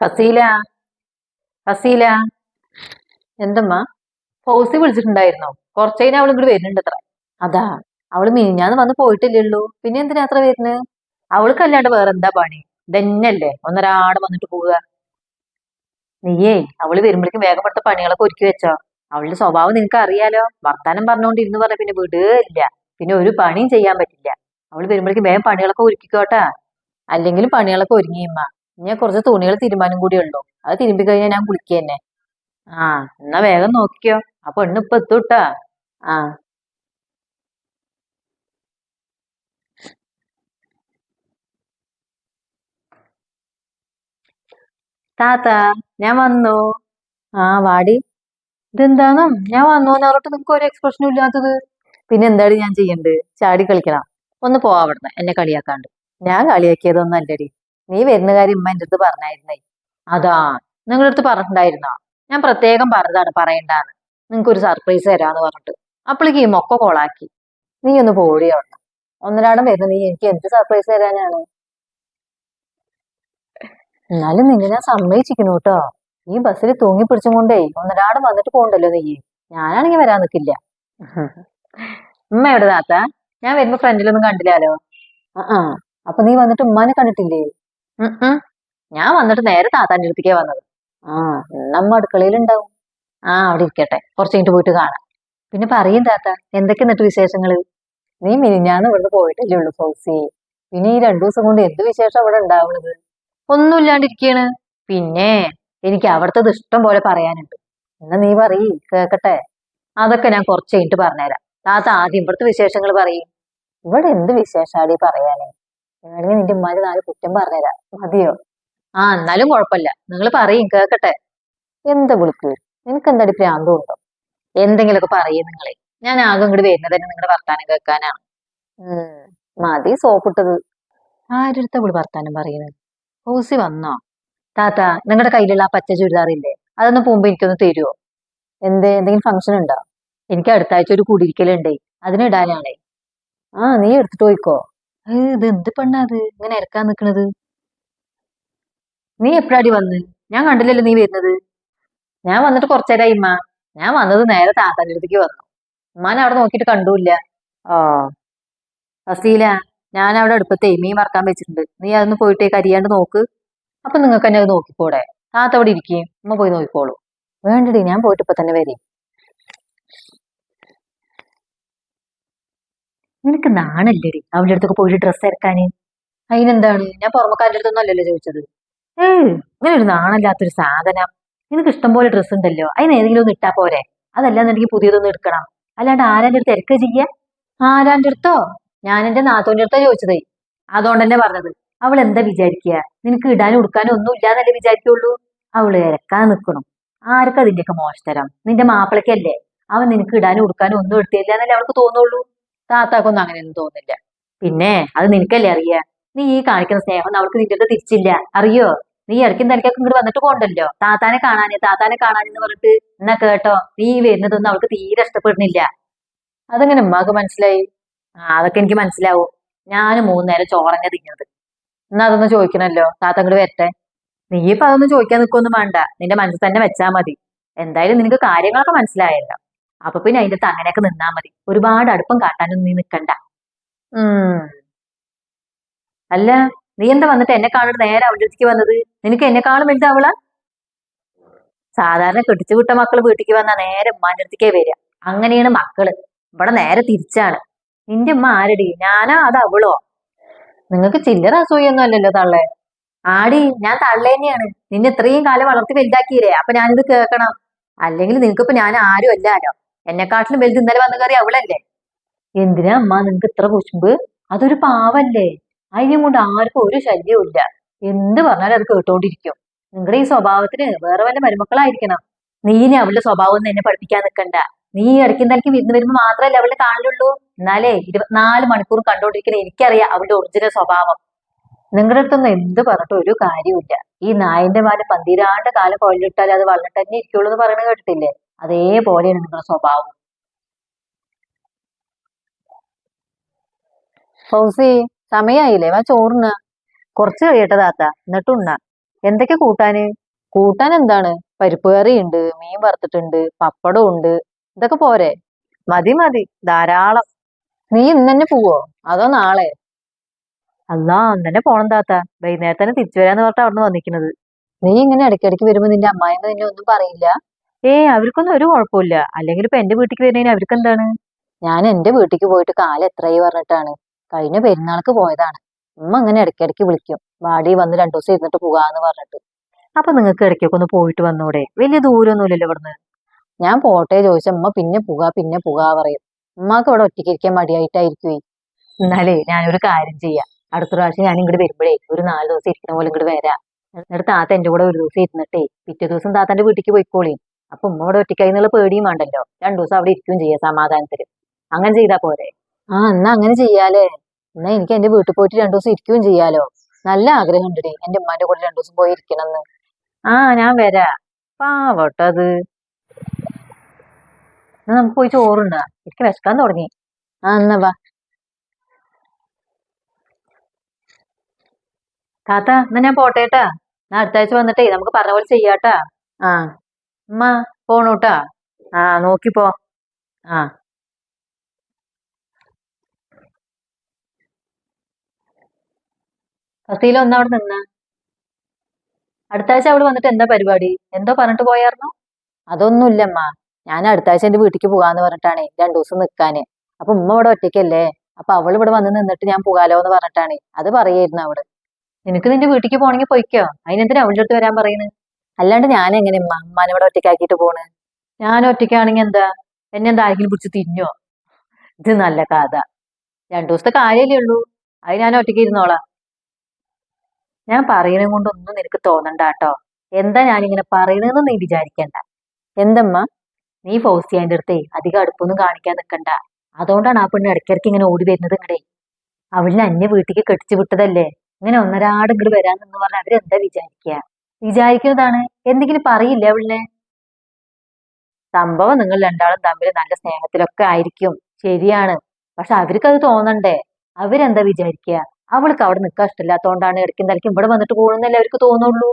ഫസീല ഫസീല. എന്തമ്മ? ഫൗസി വിളിച്ചിട്ടുണ്ടായിരുന്നോ? കുറച്ചതിന് അവൾ ഇങ്ങോട്ട് വരുന്നുണ്ട് അത്ര അതാ അവൾ മിനിഞ്ഞാന്ന് വന്ന് പോയിട്ടില്ലല്ലോ. പിന്നെ എന്തിനാ അത്ര വരുന്നത് അവൾക്ക് അല്ലാണ്ട് വേറെ എന്താ പണി? ഇതന്നെയല്ലേ ഒന്നൊരാട് വന്നിട്ട് പോവുക. നീയേ അവൾ വരുമ്പോഴേക്കും വേഗം പെടുത്ത പണികളൊക്കെ ഒരുക്കി വെച്ചോ. അവളുടെ സ്വഭാവം നിനക്ക് അറിയാലോ. വർത്താനം പറഞ്ഞുകൊണ്ട് ഇരുന്ന് പറഞ്ഞ പിന്നെ വിടുകയില്ല പിന്നെ ഒരു പണിയും ചെയ്യാൻ പറ്റില്ല. അവൾ വരുമ്പോഴേക്കും വേഗം പണികളൊക്കെ ഒരുക്കിക്കോട്ടാ. അല്ലെങ്കിലും പണികളൊക്കെ ഒരുങ്ങിയമ്മ ഞാൻ കുറച്ച് തുണികൾ തീരുമാനം കൂടി ഉണ്ടോ അത് തിരുമ്പി കഴിഞ്ഞാൽ ഞാൻ കുളിക്കുക തന്നെ ആ എന്നാ വേഗം നോക്കിയോ. ആ പെണ്ണ് ഇപ്പൊ എത്തൂട്ടാ. ആ. താത്ത ഞാൻ വന്നു? ആ വാടി. ഇതെന്താണോ? ഞാൻ വന്നു? എന്ന് പറഞ്ഞിട്ട് നിനക്ക് ഒരു എക്സ്പ്രഷനും ഇല്ലാത്തത്. പിന്നെ എന്താണ് ഞാൻ ചെയ്യണ്ടേ? ചാടി കളിക്കണം. ഒന്ന് പോവാ അവിടുന്ന്. എന്നെ കളിയാക്കാണ്ട്. ഞാൻ കളിയാക്കിയതൊന്നും അല്ലടി. നീ വരുന്ന കാര്യം ഉമ്മ എന്റെ അടുത്ത് പറഞ്ഞായിരുന്നേ. അതാ. നിങ്ങളുടെ അടുത്ത് പറഞ്ഞിട്ടുണ്ടായിരുന്നോ? ഞാൻ പ്രത്യേകം പറഞ്ഞതാണ് പറയണ്ടാന്ന് നിങ്ങൾക്ക് ഒരു സർപ്രൈസ് തരാന്ന് പറഞ്ഞിട്ട്. അപ്പോഴേക്ക് ഈ മൊക്ക കോളാക്കി നീ ഒന്ന് പോടിയോ ഒന്നരാടം വരുന്ന. നീ എനിക്ക് എന്ത് സർപ്രൈസ് തരാനാണ്? എന്നാലും നിന്നെ ഞാൻ സമ്മതിച്ചിരിക്കുന്നു കേട്ടോ. ഈ ബസ്സിൽ തൂങ്ങി പിടിച്ചും കൊണ്ടേ ഒന്നരാടം വന്നിട്ട് പോകണ്ടല്ലോ നീ. ഞാനാണെങ്കിൽ വരാൻ നിൽക്കില്ല ഉമ്മ എവിടെ താത്ത? ഞാൻ വരുമ്പോ ഫ്രണ്ടിലൊന്നും കണ്ടില്ലാലോ? ആ. അപ്പൊ നീ വന്നിട്ട് ഉമ്മാനെ കണ്ടിട്ടില്ലേ. ഞാൻ വന്നിട്ട് നേരെ താത്താന്റെ അടുത്തേക്കാ വന്നത്. ആ ഇന്നമ്മ അടുക്കളയിൽ ഉണ്ടാവും ആ അവിടെ ഇരിക്കട്ടെ. കുറച്ച് കഴിഞ്ഞിട്ട് പോയിട്ട് കാണാം. പിന്നെ പറയും താത്ത എന്തൊക്കെ എന്നിട്ട് വിശേഷങ്ങൾ? നീ മിനിഞ്ഞാന്ന് ഇവിടുന്ന് പോയിട്ടല്ലേ ഉള്ളൂ ഫൗസി. പിന്നെ ഈ രണ്ടു ദിവസം കൊണ്ട് എന്ത് വിശേഷം അവിടെ ഉണ്ടാവുന്നത് ഒന്നുമില്ലാണ്ടിരിക്കാണ് പിന്നെ എനിക്ക് അവിടുത്തെ ഇഷ്ടം പോലെ പറയാനുണ്ട്. എന്നാ നീ പറയ് കേക്കട്ടെ? അതൊക്കെ ഞാൻ കുറച്ച് കഴിഞ്ഞിട്ട് പറഞ്ഞുതരാം. താത്ത ആദ്യം ഇവിടുത്തെ വിശേഷങ്ങൾ പറയും. ഇവിടെ എന്ത് വിശേഷാടി പറയാനേ? വേണമെങ്കിൽ നിന്റെ ഉമ്മാര് നാല് കുറ്റം പറഞ്ഞുതരാം. മതിയോ? ആ എന്നാലും കുഴപ്പമില്ല. നിങ്ങൾ പറയും കേക്കട്ടെ എന്താ വിളിക്കൂ? നിനക്ക് എന്താടി പ്രാന്തം ഉണ്ടോ എന്തെങ്കിലുമൊക്കെ പറയും നിങ്ങളെ. ഞാൻ ആകെ ഇങ്ങോട്ട് വരുന്നത് തന്നെ നിങ്ങളുടെ വർത്താനം കേൾക്കാനാണ്. മതി സോപ്പിട്ടത് ആരുടെ വിളി വർത്താനം പറയുന്നത്? ഹൗസി വന്നോ? താത്ത നിങ്ങളുടെ കയ്യിലുള്ള ആ പച്ച ചുരിദാറില്ലേ അതൊന്ന് പോകുമ്പോ എനിക്കൊന്ന് തരുമോ എന്ത് എന്തെങ്കിലും ഫംഗ്ഷൻ ഉണ്ടോ? എനിക്ക് അടുത്ത ആഴ്ച ഒരു കുടിയിരിക്കലുണ്ടേ. അതിനിടാനാണേ ആ നീ എടുത്തിട്ട് പോയിക്കോ. ഇത് എന്ത് പെണ്ണാ അത് ഇങ്ങനെ ഇറക്കാൻ നിക്കണത്? നീ എപ്പോഴാടി വന്ന്? ഞാൻ കണ്ടില്ലല്ലോ നീ വരുന്നത്. ഞാൻ വന്നിട്ട് കുറച്ചേരായി ഇമ്മ ഞാൻ വന്നത് നേരെ താത്താന്റെ അടുത്തേക്ക് വന്നു. ഉമ്മാനെ അവിടെ നോക്കിയിട്ട് കണ്ടൂല്ല. ആ. ഫസീല ഞാൻ അവിടെ അടുപ്പത്തെ മീൻ മറക്കാൻ വെച്ചിട്ടുണ്ട്. നീ അതൊന്ന് പോയിട്ട് കരിയാണ്ട് നോക്ക്. അപ്പൊ നിങ്ങൾക്ക് തന്നെ അത് നോക്കിക്കോടെ താത്ത അവിടെ ഇരിക്കുകയും ഉമ്മ പോയി നോക്കിക്കോളൂ. വേണ്ടടി ഞാൻ പോയിട്ട് ഇപ്പൊ തന്നെ വരും. നിനക്ക് നാണല്ലേടി? അവളുടെ അടുത്തൊക്കെ പോയിട്ട് ഡ്രസ്സ് ഇറക്കാന്. അതിനെന്താണ്? ഞാൻ പുറമക്കാരുടെ അടുത്തൊന്നും അല്ലല്ലോ ചോദിച്ചത്. ഏയ് ഇങ്ങനെ ഒരു നാണല്ലാത്തൊരു സാധനം. നിനക്ക് ഇഷ്ടം പോലെ ഡ്രസ്സ് ഉണ്ടല്ലോ. അതിന് ഏതെങ്കിലും ഒന്ന് ഇട്ടാ പോരെ. അതല്ലാന്നുണ്ടെങ്കിൽ പുതിയതൊന്നും എടുക്കണം. അല്ലാണ്ട് ആരാന്റെ അടുത്ത് ഇറക്കുക ചെയ്യാ ആരാന്റെ അടുത്തോ? ഞാൻ എന്റെ നാത്തോന്റെ അടുത്തോ ചോദിച്ചത്. അതുകൊണ്ട് തന്നെ പറഞ്ഞത്. അവൾ എന്താ വിചാരിക്കുക? നിനക്ക് ഇടാനും ഉടുക്കാനും ഒന്നും ഇല്ലാന്നല്ലേ വിചാരിക്കുള്ളൂ അവൾ ഇരക്കാൻ നിൽക്കണം. ആർക്കും അതിന്റെയൊക്കെ മോശത്തരം നിന്റെ മാപ്പിളക്കല്ലേ അവൻ നിനക്ക് ഇടാനും ഉടുക്കാനും ഒന്നും എടുത്തില്ല എന്നല്ലേ അവൾക്ക് തോന്നുള്ളൂ? താത്താക്കൊന്നും അങ്ങനെയൊന്നും തോന്നില്ല. പിന്നെ അത് നിനക്കല്ലേ അറിയാ? നീ ഈ കാണിക്കുന്ന സ്നേഹം അവൾക്ക് നിന്റെ അടുത്ത് തിരിച്ചില്ല. അറിയോ? നീ ഇടയ്ക്കും തിരക്കൊക്കെ ഇങ്ങോട്ട് വന്നിട്ട് പോണ്ടല്ലോ. താത്താനെ കാണാനേ താത്താനെ കാണാനെന്ന് പറഞ്ഞിട്ട് എന്നാ കേട്ടോ? നീ വരുന്നതൊന്നും അവൾക്ക് തീരെ ഇഷ്ടപ്പെടുന്നില്ല. അതെങ്ങനെ ഉമ്മാക്ക് മനസ്സിലായി? ആ അതൊക്കെ എനിക്ക് മനസ്സിലാവും. ഞാൻ മൂന്ന് നേരം ചോറന്നെ തിന്നത്. എന്നാ അതൊന്ന് ചോദിക്കണല്ലോ? താത്ത അങ്ങോട്ട് വരട്ടെ. നീ ഇപ്പൊ അതൊന്നും ചോദിക്കാൻ നിൽക്കൊന്നും വേണ്ട. നിന്റെ മനസ്സിൽ തന്നെ വെച്ചാ മതി. എന്തായാലും നിനക്ക് കാര്യങ്ങളൊക്കെ മനസ്സിലായല്ലോ. അപ്പൊ പിന്നെ അതിന്റെ അടുത്ത് അങ്ങനെയൊക്കെ നിന്നാ മതി. ഒരുപാട് അടുപ്പം കാട്ടാനൊന്നും നീ നിക്കണ്ട. അല്ല നീ എന്താ വന്നിട്ട് എന്നെ കാണിട്ട് നേരെ അവളുടെ അടുത്തേക്ക് വന്നത്? നിനക്ക് എന്നെക്കാളും വലുത് അവളാ? സാധാരണ കെട്ടിച്ചു വിട്ട മക്കൾ വീട്ടിലേക്ക് വന്നാ നേരെ ഉമ്മാന്റെ അടുത്തേക്കേ വരിക. അങ്ങനെയാണ് മക്കൾ. ഇവിടെ നേരെ തിരിച്ചാണ്. നിന്റെ ഉമ്മ ആരടി? ഞാനാ അത് അവളോ? നിങ്ങൾക്ക് ചില്ലറ അസൂയൊന്നും അല്ലല്ലോ തള്ളേ. ആടി ഞാൻ തള്ള തന്നെയാണ് നിന്നെ ഇത്രയും കാലം വളർത്തി വലുതാക്കിയില്ലേ? അപ്പൊ ഞാനിത് കേൾക്കണം. അല്ലെങ്കിൽ നിനക്കിപ്പോ ഞാൻ ആരും അല്ലാലോ എന്നെക്കാട്ടിലും വലുത് ഇന്നലെ വന്നു കയറി അവളല്ലേ? എന്തിനാ അമ്മ നിനക്ക് ഇത്ര കുശുമ്പ് അതൊരു പാവല്ലേ? അതിനെ കൊണ്ട് ആർക്കും ഒരു ശല്യവും ഇല്ല. എന്ത് പറഞ്ഞാലും അത് കേട്ടോണ്ടിരിക്കും. നിങ്ങളുടെ ഈ സ്വഭാവത്തിന് വേറെ വല്ല മരുമക്കളായിരിക്കണം. നീ ഇനി അവളുടെ സ്വഭാവം ഒന്നും എന്നെ പഠിപ്പിക്കാൻ നിൽക്കണ്ട നീ ഇടയ്ക്കും തലയ്ക്ക് വിരുന്ന് വരുമ്പോൾ മാത്രമല്ലേ അവളെ കാണലുള്ളൂ? എന്നാലേ ഇരുപത്തിനാല് മണിക്കൂർ കണ്ടോണ്ടിരിക്കുന്ന എനിക്കറിയാം അവളുടെ ഒറിജിനൽ സ്വഭാവം. നിങ്ങളുടെ അടുത്തൊന്നും എന്ത് പറഞ്ഞിട്ട് ഒരു കാര്യമില്ല ഈ നായന്റെ മാല പന്തിരാണ്ട് കാലം കൊല്ലിട്ടാൽ അത് വളർന്നിട്ട് തന്നെ ഇരിക്കുള്ളൂ എന്ന് പറയണ കേട്ടിട്ടില്ലേ? അതേപോലെയാണ് നിങ്ങളുടെ സ്വഭാവം. ഫൗസി സമയായില്ലേ? വാ ചോറിന്. കുറച്ച് കഴിയട്ടെ താത്ത. എന്നിട്ടുണ്ണ എന്തൊക്കെ കൂട്ടാന്? കൂട്ടാൻ എന്താണ്? പരിപ്പ് കറി ഉണ്ട് മീൻ വറുത്തിട്ടുണ്ട് പപ്പടം ഉണ്ട്. ഇതൊക്കെ പോരെ. മതി മതി. ധാരാളം. നീ ഇന്ന് തന്നെ പോവോ? അതോ നാളെ? അല്ലാ അന്ന് തന്നെ പോണം താത്ത. വൈകുന്നേരം തന്നെ തിരിച്ചു വരാന്ന് പറഞ്ഞിട്ട് അവിടെ നിന്ന് വന്നിരിക്കുന്നത്. നീ ഇങ്ങനെ ഇടയ്ക്കിടയ്ക്ക് വരുമ്പോ നിന്റെ അമ്മായിമ്മ നിന്നെ ഒന്നും പറയില്ല? ഏയ് അവർക്കൊന്നും ഒരു കുഴപ്പമില്ല അല്ലെങ്കിൽ ഇപ്പൊ എന്റെ വീട്ടിലേക്ക് വരുന്നതിന് അവർക്ക് എന്താണ് ഞാൻ എന്റെ വീട്ടിലേക്ക് പോയിട്ട് കാലം എത്രയായി പറഞ്ഞിട്ടാണ്. കഴിഞ്ഞ പെരുന്നാൾക്ക് പോയതാണ്. ഉമ്മ അങ്ങനെ ഇടയ്ക്കിടയ്ക്ക് വിളിക്കും. വാടി വന്ന് രണ്ടു ദിവസം ഇരുന്നിട്ട് പോകാന്ന് പറഞ്ഞിട്ട്. അപ്പൊ നിങ്ങൾക്ക് ഇടയ്ക്കൊക്കെ ഒന്ന് പോയിട്ട് വന്നൂടെ. വലിയ ദൂരമൊന്നുമില്ലല്ലോ ഇവിടുന്ന്. ഞാൻ പോട്ടെ ചോദിച്ച ഉമ്മ പിന്നെ പുക പിന്നെ പുക പറയും. ഉമ്മാക്ക് ഇവിടെ ഒറ്റയ്ക്ക് ഇരിക്കാൻ മടിയായിട്ടായിരിക്കുവേ. എന്നാലേ ഞാനൊരു കാര്യം ചെയ്യാം. അടുത്ത പ്രാവശ്യം ഞാൻ ഇങ്ങോട്ട് വരുമ്പോഴേ ഒരു നാല് ദിവസം ഇരിക്കുന്ന പോലെ ഇങ്ങോട്ട് വരാം. എന്നിട്ട് താത്ത എന്റെ കൂടെ ഒരു ദിവസം ഇരുന്നിട്ടേ പിറ്റേ ദിവസം താത്തന്റെ വീട്ടിലേക്ക് പോയിക്കോളി അപ്പൊ ഉമ്മോട് ഇവിടെ ഒറ്റയ്ക്കായി എന്നുള്ള പേടിയും വേണ്ടല്ലോ. രണ്ടു ദിവസം അവിടെ ഇരിക്കുകയും ചെയ്യാം സമാധാനത്തിൽ. അങ്ങനെ ചെയ്താ പോരെ. ആ എന്നാ അങ്ങനെ ചെയ്യാലേ. എന്നാ എനിക്ക് എന്റെ വീട്ടിൽ പോയിട്ട് രണ്ടു ദിവസം ഇരിക്കുകയും ചെയ്യാലോ. നല്ല ആഗ്രഹം ഉണ്ട് എന്റെ ഉമ്മാന്റെ കൂടെ രണ്ടു ദിവസം പോയി ഇരിക്കണമെന്ന്. ആ ഞാൻ വരാ. പാവട്ടത്. എന്നാ നമുക്ക് പോയി ചോറുണ്ടാ എനിക്ക് വിശക്കാൻ തുടങ്ങി. ആ എന്നാ വാ. താത്ത എന്നാ ഞാൻ പോട്ടേട്ടാ ഞാൻ അടുത്ത ആഴ്ച വന്നിട്ടേ നമുക്ക് പറഞ്ഞ പോലെ ചെയ്യാട്ടാ. ആ. ഉമ്മ പോണൂട്ടാ. ആ നോക്കിപ്പോ. ആ. ഫസീല ഒന്ന് അവിടെ നിന്ന. അടുത്ത ആഴ്ച അവൾ വന്നിട്ട് എന്താ പരിപാടി? എന്തോ പറഞ്ഞിട്ട് പോയാർന്നോ? അതൊന്നുമില്ലമ്മ. ഞാൻ അടുത്ത ആഴ്ച എന്റെ വീട്ടിലേക്ക് പോകാന്ന് പറഞ്ഞിട്ടാണേ രണ്ടു ദിവസം നിക്കാന്. അപ്പൊ ഉമ്മ ഇവിടെ ഒറ്റയ്ക്കല്ലേ? അപ്പൊ അവൾ ഇവിടെ വന്ന് നിന്നിട്ട് ഞാൻ പോകാലോ എന്ന് പറഞ്ഞിട്ടാണ്. അത് പറയായിരുന്നു അവൾ. നിനക്ക് നിന്റെ വീട്ടിലേക്ക് പോണെങ്കിൽ പൊയ്ക്കോ. അതിനെന്തിനാ അവളുടെ അടുത്ത് വരാൻ പറയുന്നത് അല്ലാണ്ട് ഞാൻ എങ്ങനെ ഇവിടെ ഒറ്റയ്ക്കാക്കിയിട്ട് പോണ്? ഞാൻ ഒറ്റയ്ക്കാണെങ്കിൽ എന്താ? എന്നെ എന്താ ആരെങ്കിലും പിടിച്ച് തിന്നോ ഇത് നല്ല കഥ. രണ്ടു ദിവസത്തെ കാര്യമല്ലേ ഉള്ളൂ. അത് ഞാൻ ഒറ്റയ്ക്ക് ഇരുന്നോളാ. ഞാൻ പറയണ കൊണ്ടൊന്നും നിനക്ക് തോന്നണ്ട കേട്ടോ എന്താ ഞാനിങ്ങനെ പറയണെന്ന് നീ വിചാരിക്കണ്ട. എന്തമ്മ? നീ ഫൗസിയാന്റെ അടുത്തേ അധികം അടുപ്പൊന്നും കാണിക്കാൻ നിൽക്കണ്ട അതുകൊണ്ടാണ് ആ പെണ്ണ് ഇടയ്ക്കിടയ്ക്ക് ഇങ്ങനെ ഓടി വരുന്നത് ഇങ്ങടെ. അവളിനെ അന്യ വീട്ടിലേക്ക് കെട്ടിച്ചു വിട്ടതല്ലേ? ഇങ്ങനെ ഒന്നരാട് ഇങ്ങോട്ട് വരാനെന്ന് പറഞ്ഞാൽ അവരെന്താ വിചാരിക്കുക വിചാരിക്കുന്നതാണ്. എന്തെങ്കിലും പറയില്ലേ അവളിനെ സംഭവം നിങ്ങൾ രണ്ടാളും തമ്മിൽ നല്ല സ്നേഹത്തിലൊക്കെ ആയിരിക്കും. ശരിയാണ്. പക്ഷെ അവർക്ക് അത് തോന്നണ്ടേ? അവരെന്താ വിചാരിക്കുക? അവൾക്ക് അവിടെ നിൽക്കാൻ ഇഷ്ടമില്ലാത്തോണ്ടാണ് ഇടയ്ക്കും തലയ്ക്കും ഇവിടെ വന്നിട്ട് പോകണമെന്നല്ലേ അവർക്ക് തോന്നുള്ളൂ.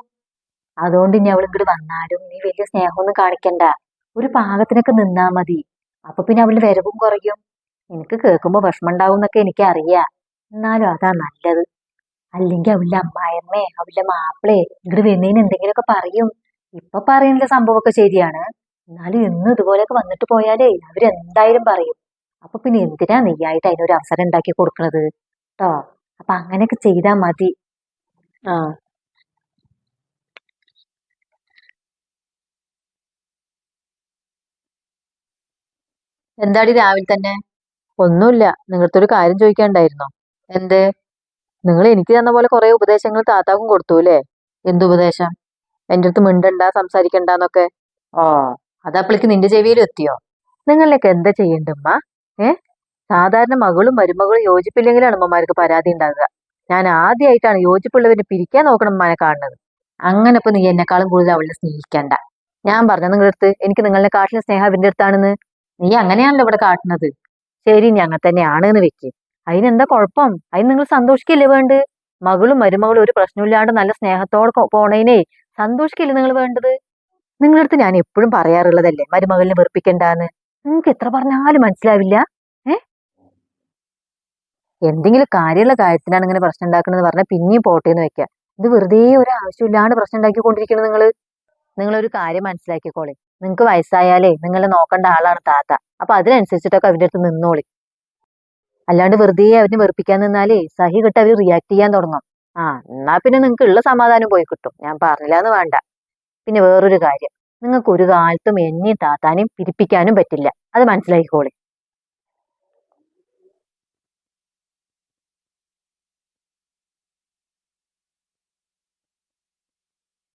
അതുകൊണ്ട് ഇനി അവൾ ഇങ്ങോട്ട് വന്നാലും നീ വലിയ സ്നേഹമൊന്നും കാണിക്കണ്ട. ഒരു പാകത്തിനൊക്കെ നിന്നാ മതി. അപ്പൊ പിന്നെ അവളുടെ വരവും കുറയും. എനിക്ക് കേൾക്കുമ്പോൾ വിഷമം ഉണ്ടാവും എന്നൊക്കെ എനിക്കറിയാം. എന്നാലും അതാ നല്ലത്. അല്ലെങ്കിൽ അവളുടെ അമ്മായമ്മേ അവളുടെ മാപ്പിളേ ഇങ്ങോട്ട് വരുന്നതിന് എന്തെങ്കിലുമൊക്കെ പറയും. ഇപ്പൊ പറയുന്ന സംഭവമൊക്കെ ശരിയാണ്. എന്നാലും ഇന്ന് ഇതുപോലെയൊക്കെ വന്നിട്ട് പോയാലേ അവരെന്തായാലും പറയും. അപ്പൊ പിന്നെ എന്തിനാ നെയ്യായിട്ട് അതിനൊരു അവസരം ഉണ്ടാക്കി കൊടുക്കണത്? കേട്ടോ അപ്പൊ അങ്ങനെയൊക്കെ ചെയ്താ മതി. ആ. എന്താടി രാവിലെ തന്നെ? ഒന്നുമില്ല. ഒരു കാര്യം ചോദിക്കാണ്ടായിരുന്നോ എന്തേ? നിങ്ങൾ എനിക്ക് തന്ന പോലെ കുറെ ഉപദേശങ്ങൾ താത്താക്കും കൊടുത്തു അല്ലേ? എന്ത് ഉപദേശം? എന്റെ അടുത്ത് മിണ്ടണ്ട സംസാരിക്കണ്ടെന്നൊക്കെ? ഓ അതപ്പളിക്ക് നിന്റെ ചെവിയിലും എത്തിയോ? നിങ്ങളിലേക്ക് എന്താ ചെയ്യണ്ടമ്മ ഏ? സാധാരണ മകളും മരുമകളും യോജിപ്പില്ലെങ്കിലാണ് അമ്മമാർക്ക് പരാതി ഉണ്ടാകുക ഞാൻ ആദ്യമായിട്ടാണ് യോജിപ്പുള്ളവരെ പിരിക്കാൻ നോക്കണം അമ്മനെ കാണുന്നത്. അങ്ങനെ ഇപ്പൊ നീ എന്നെക്കാളും കൂടുതൽ അവളെ സ്നേഹിക്കണ്ട. ഞാൻ പറഞ്ഞ നിങ്ങളുടെ അടുത്ത് എനിക്ക് നിങ്ങളുടെ കാട്ടിലെ സ്നേഹം അവന്റെ അടുത്താണെന്ന്. നീ അങ്ങനെയാണല്ലോ ഇവിടെ കാട്ടുന്നത്. ശരി ഞങ്ങൾ അങ്ങനെ തന്നെയാണ് എന്ന് വെക്ക്. അതിനെന്താ കുഴപ്പം? അതിന് നിങ്ങൾ സന്തോഷിക്കില്ലേ വേണ്ട മകളും മരുമകളും ഒരു പ്രശ്നമില്ലാണ്ട് നല്ല സ്നേഹത്തോടെ പോണേനെ. സന്തോഷിക്കില്ലേ നിങ്ങൾ വേണ്ടത്? നിങ്ങളുടെ അടുത്ത് ഞാൻ എപ്പോഴും പറയാറുള്ളതല്ലേ മരുമകളിനെ വെറുപ്പിക്കണ്ടാന്ന്. നിങ്ങൾക്ക് എത്ര പറഞ്ഞാലും മനസ്സിലാവില്ല? ഏ? എന്തെങ്കിലും കാര്യമുള്ള കാര്യത്തിനാണ് ഇങ്ങനെ പ്രശ്നം ഉണ്ടാക്കണമെന്ന് പറഞ്ഞാൽ പിന്നെയും പോട്ടെ എന്ന് വെക്കുക ഇത് വെറുതെ ഒരു ആവശ്യമില്ലാണ്ട് പ്രശ്നം ഉണ്ടാക്കിക്കൊണ്ടിരിക്കുന്നത് നിങ്ങൾ നിങ്ങളൊരു കാര്യം മനസ്സിലാക്കിക്കോളെ. നിങ്ങൾക്ക് വയസ്സായാലേ നിങ്ങളെ നോക്കേണ്ട ആളാണ് താത്ത. അപ്പൊ അതിനനുസരിച്ചിട്ടൊക്കെ അവന്റെ അടുത്ത് നിന്നോളി. അല്ലാണ്ട് വെറുതെ അവനെ വെറുപ്പിക്കാൻ നിന്നാലേ സഹി കിട്ട് അവർ റിയാക്ട് ചെയ്യാൻ തുടങ്ങും. ആ എന്നാ പിന്നെ നിങ്ങൾക്ക് ഉള്ള സമാധാനം പോയി കിട്ടും. ഞാൻ പറഞ്ഞില്ല എന്ന് വേണ്ട. പിന്നെ വേറൊരു കാര്യം. നിങ്ങൾക്ക് ഒരു കാലത്തും എന്നെയും താത്താനെയും പിരിപ്പിക്കാനും പറ്റില്ല. അത് മനസ്സിലാക്കിക്കോളി.